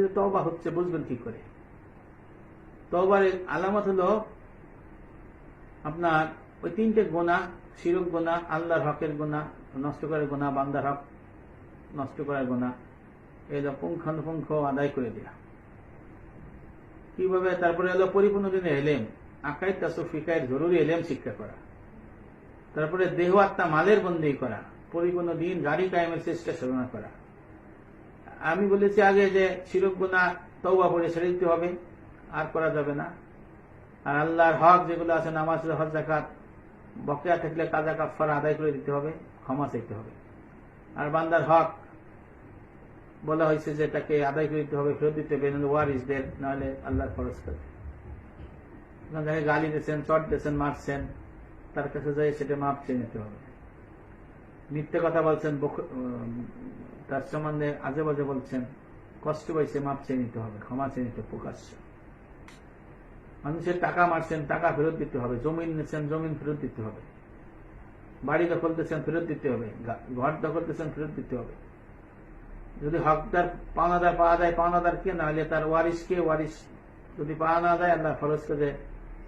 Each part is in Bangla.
বলি যে তওবা হচ্ছে, বুঝবেন কি করে? তওবার আলামত হলো আপনার ওই তিনটে গোনা শিরক গোনা আল্লাহর হকের গোনা নষ্ট করার গোনা বান্দার হক নষ্ট করার গোনা এগুলো পুঙ্খানুপুঙ্খ আদায় করে দেয়া। কীভাবে? তারপরে হলো পরিপূর্ণ দিনে এলেম। আকাই তাসফিকায় জরুরি এলেম শিক্ষা করা। তারপরে দেহ, আত্মা, মালের বন্দী করা। পরিপূর্ণ দিন, গাড়ি কায়েমের চেষ্টা সাধনা করা। আমি বলেছি আগে যে শিরক গুণা তৌবা পড়ে ছেড়ে দিতে হবে, আর করা যাবে না। আর আল্লাহর হক যেগুলো আছে, নামাজ, হজ জাকাত বকেয়া থাকলে কাজা কাফারা আদায় করে দিতে হবে, ক্ষমা চাইতে হবে। আর বান্দার হক বলা হয়েছে যে তাকে আদায় করে দিতে হবে, ফেরত দিতে হবে ওয়ারিসদের, নাহলে আল্লাহর খরচ করে। যাকে গালি দিয়েছেন, চট দিয়েছেন, মারছেন, তার কাছে যাই সেটা মাপ চেয়ে নিতে হবে। মিথ্যে কথা বলছেন তার সম্বন্ধে আজে বাজে বলছেন, কষ্ট পাইছে, মাপ চেয়ে নিতে হবে, ক্ষমা চেয়ে নিতে প্রকাশ্য। মানুষের টাকা মারছেন, টাকা ফেরত দিতে হবে, জমিন নিচ্ছেন জমিন ফেরত দিতে হবে। বাড়ি দখল দিচ্ছেন ফেরত দিতে হবে ঘর দখল দিচ্ছেন ফেরত দিতে হবে। যদি হকদার পাওনাদার পাওয়া যায়, পাওনাদার কে? না হলে তার ওয়ারিস কে? ওয়ারিস যদি পাওয়া না যায় আল্লাহ খরচ করে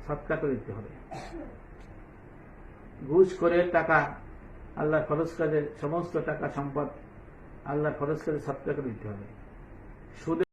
সৎকার করে দিতে হবে। ঘুষ করে টাকা আল্লাহ খরচ করে সমস্ত টাকা সম্পদ আল্লাহ খরচ করে সাত টাকা দিতে হবে। সুদে